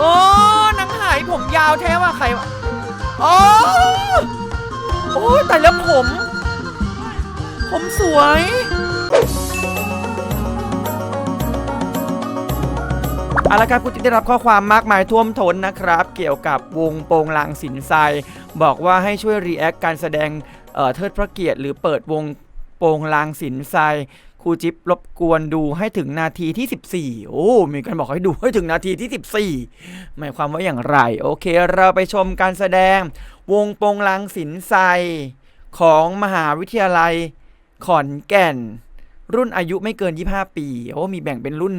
โอ้นางหายผมยาวแท้ว่ะใครวะโอ้โอ้แต่แล้วผม ผมสวย เอาละครับผู้ที่ได้รับข้อความมากมายท่วมท้นนะครับ เกี่ยวกับวงโปงลางสินไซบอกว่าให้ช่วยรีแอคการแสดงเอ่อเทิดพระเกียรติหรือเปิดวงโปงลางสินไซ ครูจิ๊บรบกวนดูให้ถึงนาทีที่ 14 โอ้ มีการบอกให้ดูให้ถึงนาทีที่ 14 หมายความว่าอย่างไร โอเค เราไปชมการแสดง วงโปงลางสินไซของมหาวิทยาลัยขอนแก่น รุ่นอายุไม่เกิน 25 ปี โอ้ มีแบ่งเป็นรุ่น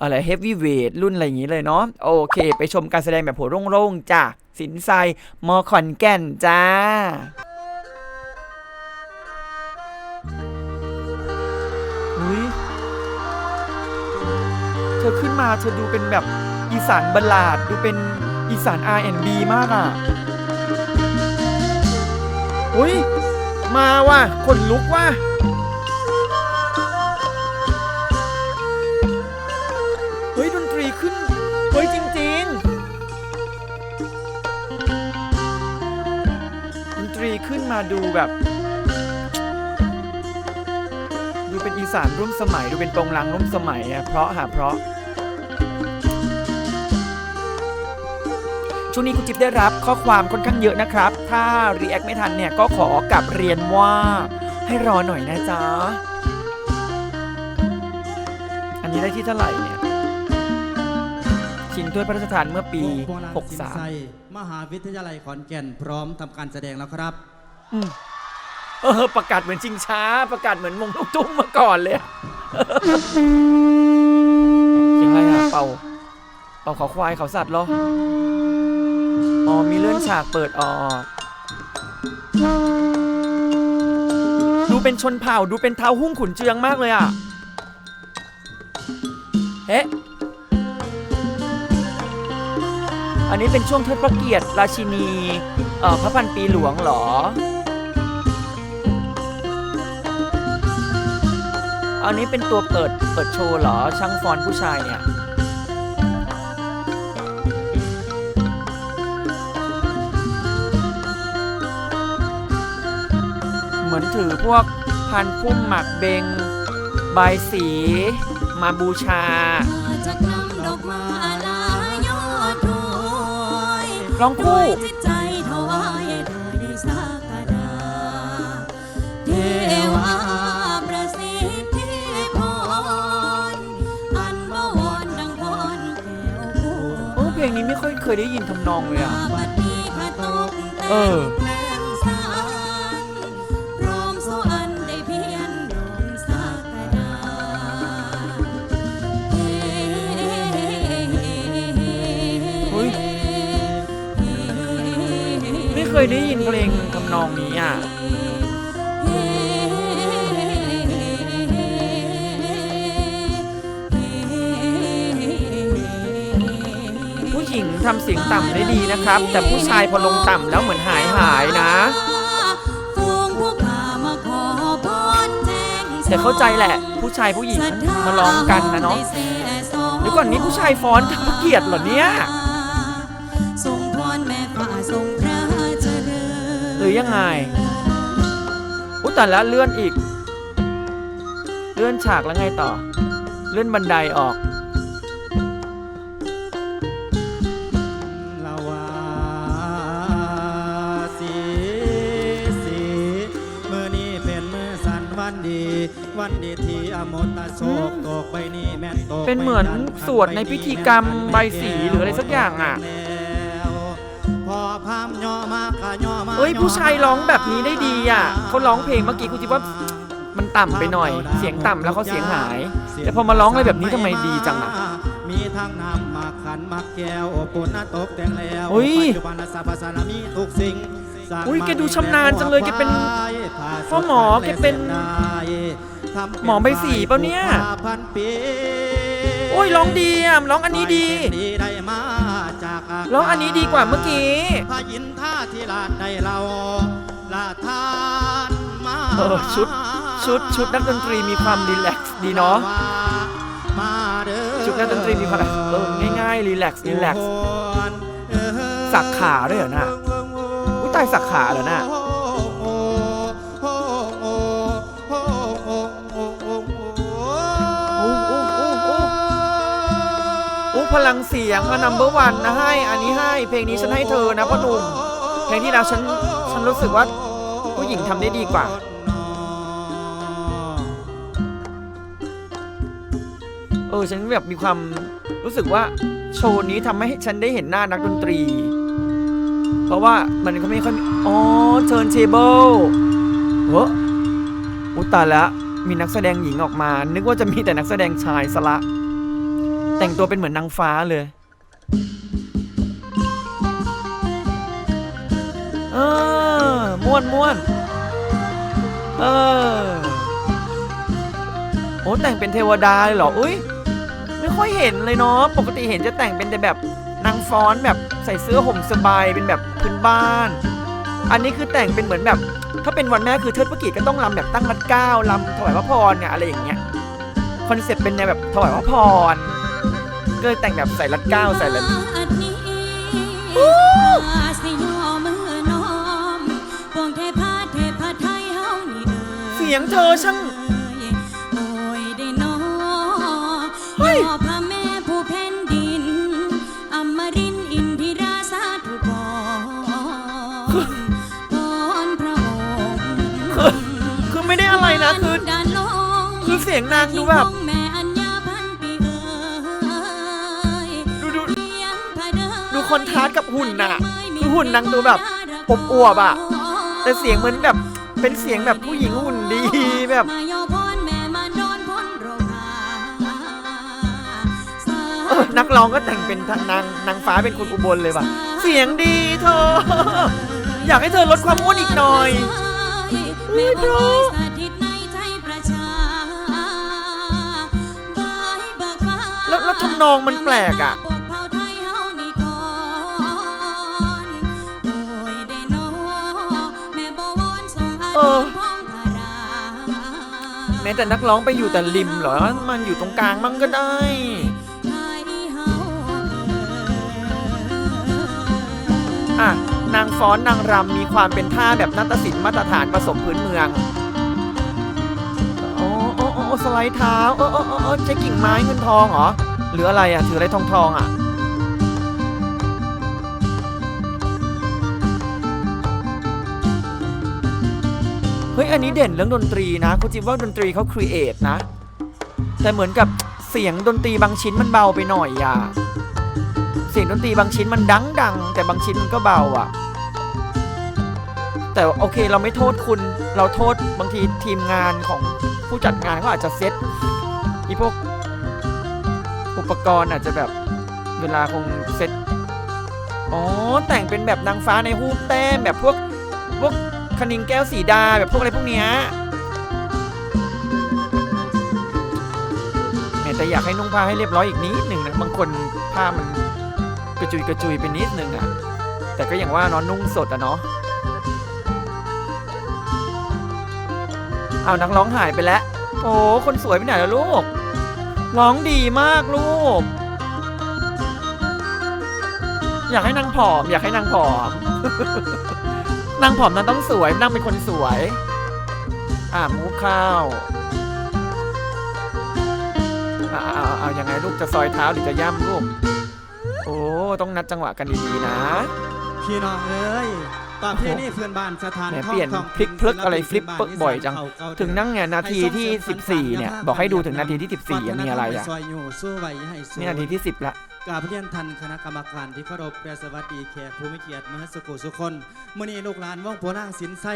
อะไรเฮฟวี่เวทรุ่นอะไรอย่างนี้เลยเนาะ โอเค ไปชมการแสดงแบบหัวโล่งๆจากสินไซมอขอนแก่นจ้า อุ้ยเธอขึ้นมาเธอดูเป็นแบบอีสานบัลลาดดูเป็นอีสาน R&B มากอะอุ้ยมาว่ะขนลุกว่ะเฮ้ยดนตรีขึ้น เฮ้ยจริงๆ ดนตรีขึ้นมาดูแบบ เป็นอีสานร่วมสมัยดูเป็นตรงลังร่วมสมัยอะเพราะหาเพราะ ช่วงนี้คุณจิ๊บได้รับข้อความค่อนข้างเยอะนะครับ ถ้ารีแอคไม่ทันเนี่ยก็ขอกลับเรียนว่าให้รอหน่อยนะจ๊ะ อันนี้ได้ที่เท่าไหร่เนี่ย ชิงถ้วยพระราชทานเมื่อปีวงโบราณสินไซ63มหาวิทยาลัยขอนแก่นพร้อมทำการแสดงแล้วครับ อืม เออประกาศเหมือนชิงช้า ประกาศเหมือนวงลูกทุ่งมาก่อนเลยอะเสียงอะไรอะเป่า เป่าเขาควายเขาสัตว์เหรอ อ๋อมีเลื่อนฉากเปิดออกดูเป็นชนเผ่าดูเป็นเท้าหุ้งขุนเจืองมากเลยอะเอ๊ะอันนี้เป็นช่วงเทิดพระเกียรติราชินี เอ่อพระพันปีหลวงเหรอ อันนี้เป็นตัวเปิดเปิดโชว์เหรอช่างฟอนผู้ชายเนี่ยเหมือนถือพวกพันพุ่มหมักเบงใบสีมาบูชาลอดดอยร้องคู่เทวา เคยได้ยินทำนองเลยอะบัดนี้ข้าตกแต่เออแผ่นสารพร้อมสอันได้เพียนดวงสักการะเฮ้เฮ้ย ไม่เคยได้ยินเพลงทำนองนี้อะ ทำเสียงต่ำได้ดีนะครับ แต่ผู้ชายพอลงต่ำแล้วเหมือนหายหายนะ แต่เข้าใจแหละ ผู้ชายผู้หญิงมาร้องกันนะเนาะเดี๋ยวก่อนนี้ผู้ชายฟ้อนทำเกียรติเหรอเนี่ยหรือยังไงอุยแต่ละเลื่อนอีก เลื่อนฉากแล้วไงต่อ เลื่อนบันไดออก วันดีที่อมตะโศกตกไปนี่แม่นตกเป็นเหมือนสวดในพิธีกรรมใบสีหรืออะไรสักอย่างอะพอพามย่อมากะย่อมาเอ้ยผู้ชายร้องแบบนี้ได้ดีอะเขาร้องเพลงเมื่อกี้คุณจิบว่ามันต่ำไปหน่อย เสียงต่ำแล้วเขาเสียงหาย แต่พอมาร้องอะไรแบบนี้ทำไมดีจังอะมีทั้งน้ำมาขันมาแก้วปุณตกแต่งแล้วอุ๊ยปัจจุบันสรรพสารมีทุกสิ่งสร้างอุ๊ยแกดูชำนาญจังเลยแกเป็นผ้าพ่อหมอแกเป็นทำเป็น หมอใบสีเปล่าเนี่ยพันปีโอ้ยร้องดีอะร้องอันนี้ดีได้มาจาการ้องอันนี้ดีกว่าเมื่อกี้พระยินท่าที่ลาดได้เราลาทานมาเออชุดชุดชุดนักดนตรีมีความรีแลกซ์ดีเนาะมาเด้อชุดนักดนตรีมีความแบบเออง่ายๆรีแลกซ์รีแลกซ์สักขาด้วยเหรอน่ะอุ้ยตายสักขาเหรอน่ะ อ้พลังเสียงอะนัมเบอร์วันนะให้ อันนี้ให้ เพลงนี้ฉันให้เธอนะพ่อหนุ่ม เพลงที่แล้วฉันฉันรู้สึกว่าผู้หญิงทำได้ดีกว่า เออฉันแบบมีความรู้สึกว่าโชว์นี้ทำให้ฉันได้เห็นหน้านักดนตรี เพราะว่ามันก็ไม่ค่อยอ๋อเชิญเทเบิลเวะอุตาแล้วมีนักแสดงหญิงออกมา นึกว่าจะมีแต่นักแสดงชายซะละ แต่งตัวเป็นเหมือนนางฟ้าเลย เออม่วนม่วนเออ โอ้แต่งเป็นเทวดาเลยเหรอ อุ้ยไม่ค่อยเห็นเลยเนาะ ปกติเห็นจะแต่งเป็นแต่แบบนางฟ้อนแบบใส่เสื้อห่มสบายเป็นแบบพื้นบ้าน อันนี้คือแต่งเป็นเหมือนแบบ ถ้าเป็นวันแม่คือเทิดพระเกียรติก็ต้องรำแบบตั้งรัดเก้าลำถวายพระพรเนี่ยอะไรอย่างเงี้ย คอนเซ็ปต์เป็นแนวแบบถวายพระพร ก็เลยแต่งแบบใส่รัดเก้าใส่อะไรสิยอมือน้อมปวเสียงเธอช่างโอ้ยได้น้อเฮ้ยยอพระแม่ผู้แผ่นดินอมรินทร์อินทิราสาธุพรพรพระองค์คือไม่ได้อะไรนะคือคือเสียงนางดูแบบ คอนทราสต์กับหุ่นน่ะ คือหุ่นนางดูแบบอบอวบอะแต่เสียงเหมือนแบบเป็นเสียงแบบผู้หญิงหุ่นดีแบบนักร้องก็แต่งเป็นนางนางฟ้าเป็นคนอุบลเลยว่ะ เสียงดีเธอ อยากให้เธอลดความอ้วนอีกหน่อยแม่เพระแล้วแล้วทำนองมันแปลกอะ เออ แม้แต่นักร้องไปอยู่แต่ริมเหรอ มันอยู่ตรงกลางมั่งก็ได้ อะ นางฟ้อนนางรำมีความเป็นท่าแบบนาฏศิลป์มาตรฐานผสมพื้นเมืองโอ้โอ้โอ้โอ้สไลด์เท้าโอ้โอ้โอ้โอ้ใช้กิ่งไม้เงินทองเหรอ หรืออะไรอะ ถืออะไรทองทองอะ เฮ้ยอันนี้เด่นเรื่องดนตรีนะคุณจิ๊บว่าดนตรีเขาครีเอทนะ แต่เหมือนกับเสียงดนตรีบางชิ้นมันเบาไปหน่อยอะเสียงดนตรีบางชิ้นมันดังดังแต่บางชิ้นมันก็เบาอะ แต่โอเคเราไม่โทษคุณ เราโทษบางทีทีมงานของผู้จัดงานเขาอาจจะเซ็ตอีพวกอุปกรณ์อาจจะแบบเวลาคงเซ็ตอ๋อแต่งเป็นแบบนางฟ้าในหูปแต้มแบบพวกพวก คณิงแก้วสีดาแบบพวกอะไรพวกเนี้ยแมแต่อยากให้นุ่งผ้าให้เรียบร้อยอีกนิดหนึ่งนะบางคนผ้ามันกระจุยกระจุยไปนิดหนึ่งอะแต่ก็อย่างว่าเนอนนุ่งสดอะเนาะเอานักร้องหายไปแล้ว โอ้คนสวยไปไหนแล้วลูก ร้องดีมากลูก อยากให้นางผอม อยากให้นางผอม นางผอมนางต้องสวยนางเป็นคนสวย อ่ามูข้าวอ่าเอาเอาอายังไงลูกจะซอยเท้าหรือจะย่ำลูก โอ้ต้องนัดจังหวะกันดีๆนะ พี่น้องเอ้ย ประเพณีเพื่อนบ้านสถานแหมท่องเปลี่ยนท่องพลิกพลึกอะไรฟลิปพื้นานบ่อยจังเก่าๆถึงนั่งเนี่ยนาทีที่ให้ส่งเสริม14 เนี่ยสรรค์บอกให้ดูถึงนาทีที่ 14อะมีอะไรวัฒนธอะปซอยอยู่สู้ไว้อย่าให้สู้นี่นาทีที่ 10 ละ กราบเรียนทันคณะกรรมการที่เคารพและสวัสดีแขกผู้มีเกียรติมหาสกุลสุคนมื่อนี้ลูกหลานว่องโปนางสินไส้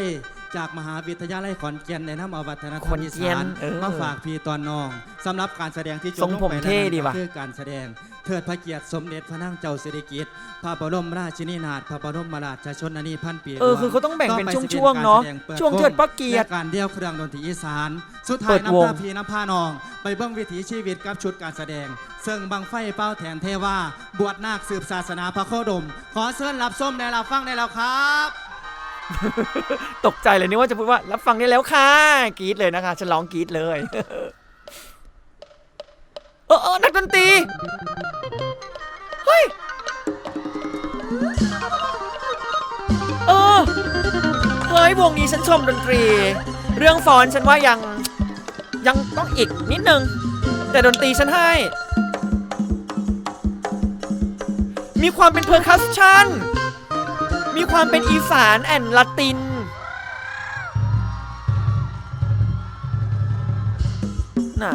จากมหาวิทยาลัยขอนแก่นในน้ำเอาวัฒนธรรขอมนอีแก่สานนเออมาฝากพี่ตอนน้องสำหรับการแสดงที่จทรบงลงผมไปเท่นั้นดีว่ะก็คือการแสดงเทิดพระเกียรติสมเด็จพระนางเจ้าสิริกิติ์พระบรมราชินีนาถพระบรมราชชนนีพันปีเออคือเขาต้องแบ่งเป็นช่วงๆเนาะช่วงเทิดพระเกียรติและการเดี่ยวเครื่องดนตรีอีสานสุดท้าเปิยดวงน้ำตาพีน้ำพานอง ไปเบื้องวิถีชีวิตกับชุดการแสดง ซึ่งบังไฟเป้าแทนเทวาบวชนาคสืบศาสนาพระโคดม ขอเชิญรับส้มในรับฟังได้แล้วครับตกใจเลยนี่ว่าจะพูดว่ารับฟังได้แล้วค่ะกรี๊ดเลยนะคะฉันร้องกรี๊ดเลยเออเออนักดนตรีเฮ้ย ยวงนี้ฉันชมดนตรี เรื่องฟอนฉันว่ายังยังต้องอีกนิดนึง แต่ดนตรีฉันให้ มีความเป็นเพอร์คัสชันมีความเป็นอีสานแอนละติน น่ะ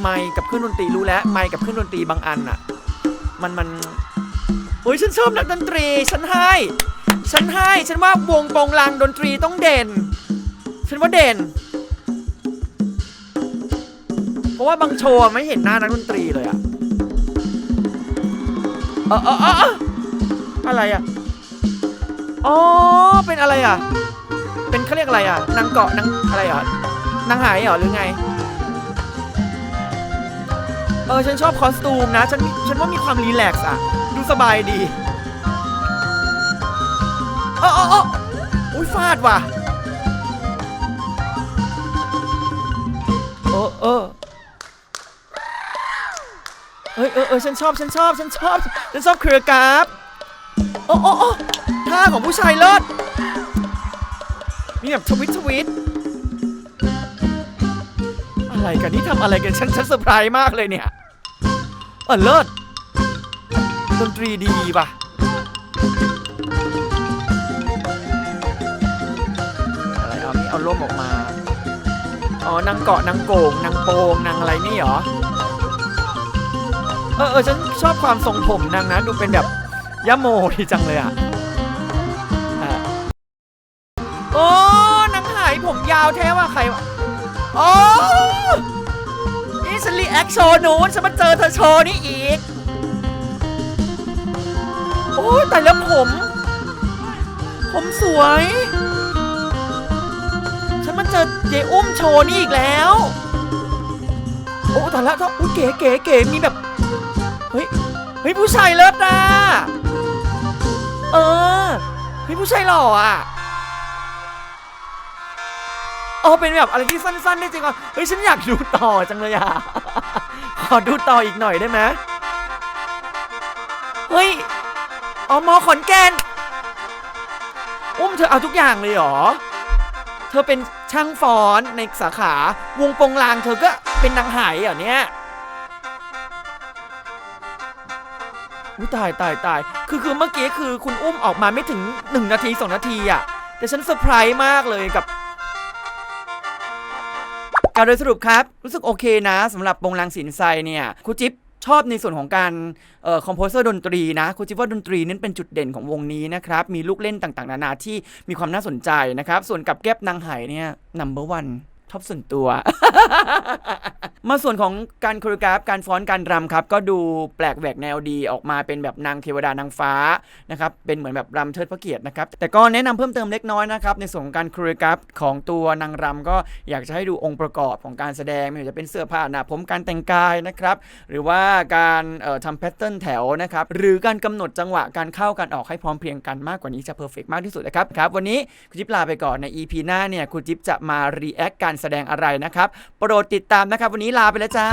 ไมค์กับเครื่องดนตรีรู้แล้ว ไมค์กับเครื่องดนตรีบางอันน่ะ มันมันโอ้ยฉันชอบนักดนตรี ฉันให้ ฉันให้ฉันว่าวงโปงลางดนตรีต้องเด่น ฉันว่าเด่น เพราะว่าบางโชว์ไม่เห็นหน้านักดนตรีเลยอะเออเออเออออะไรอะอ๋อเป็นอะไรอะเป็นเขาเรียกอะไรอะนางเกาะนางอะไรอะนางหายเหรอหรือไงเออฉันชอบคอสตูมนะฉันฉันว่ามีความรีแลกซ์อะดูสบายดี ออเออเอออุ้ยฟาดว่ะเออเออเอ้ยเออเออฉันชอบฉันชอบฉันชอบฉันชอบเครือกราฟโอ้โอ้โอ้ท่าของผู้ชายเลิศมีแบบทวิตทวิตอะไรกันนี่ทำอะไรกันฉันฉันเซอร์ไพรส์มากเลยเนี่ยเออเลิศดนตรีดีป่ะ ล่มออกมา อ๋อนางเกาะนางโก่งนางโปงนางอะไรนี่เหรอ เออเออฉันชอบความทรงผมนางนะ ดูเป็นแบบยะโมดีจังเลยอะอะโอ้นางหายผมยาวแท้ว่าใครวะโอ้นี่ฉันรีแอคโชว์นู้นฉันมาเจอเธอโชว์นี่อีก โอ้แต่แล้วผม ผมสวย ฉันมาเจอเจอุ้มโชว์นี่อีกแล้ว โอ้แต่ละก็อุ้ยเก๋เก๋เก๋มีแบบ เฮ้ย เฮ้ยผู้ชายเลิศนะเออ เฮ้ยผู้ชายหล่ออะอ๋อเป็นแบบอะไรที่สั้นๆได้จริงอะเฮ้ยฉันอยากดูต่อจังเลยอะ ขอดูต่ออีกหน่อยได้ไหมเฮ้ยอ๋อมอขอนแก่นอุ้มเธอเอาทุกอย่างเลยเหรอ เธอเป็น ช่างฟ้อนในสาขาวงโปงลางเธอก็เป็นนางหายเหรอเนี่ยอุ้ยตายตายตายคือคือเมื่อกี้คือคุณอุ้มออกมาไม่ถึง 1 นาที 2 นาทีอะแต่ฉันเซอร์ไพรส์มากเลยกับการโดยสรุปครับ รู้สึกโอเคนะสำหรับวงลางสินไซเนี่ยครูจิ๊บ ชอบในส่วนของการเอ่อคอมโพเซอร์ดนตรีนะคุณคิดว่าดนตรีนั้นเป็นจุดเด่นของวงนี้นะครับมีลูกเล่นต่างๆ นานาที่มีความน่าสนใจนะครับส่วนกับแก๊บนางไหเนี่ยนัมเบอร์วัน ชอบส่วนตัว มาส่วนของการโคโรกราฟการฟ้อนการรำครับ ก็ดูแปลกแหวกแนวดีออกมาเป็นแบบนางเทวดานางฟ้านะครับเป็นเหมือนแบบรำเทิดพระเกียรตินะครับแต่ก็แนะนำเพิ่มเติมเล็กน้อยนะครับในส่วนของการโคโรกราฟของตัวนางรำก็อยากจะให้ดูองค์ประกอบของการแสดงไม่ว่าจะเป็นเสื้อผ้าหน้าผมการแต่งกายนะครับหรือว่าการทำแพทเทิร์นแถวนะครับหรือการกำหนดจังหวะการเข้าการออกให้พร้อมเพรียงกันมากกว่านี้จะเพอร์เฟกมากที่สุดนะครับครับวันนี้คุณจิ๊บลาไปก่อนใน EP หน้าเนี่ยคุณจิ๊บจะมารีแอคการแสดงอะไรนะครับ โปรดติดตามนะครับ วันนี้ลาไปแล้วจ้า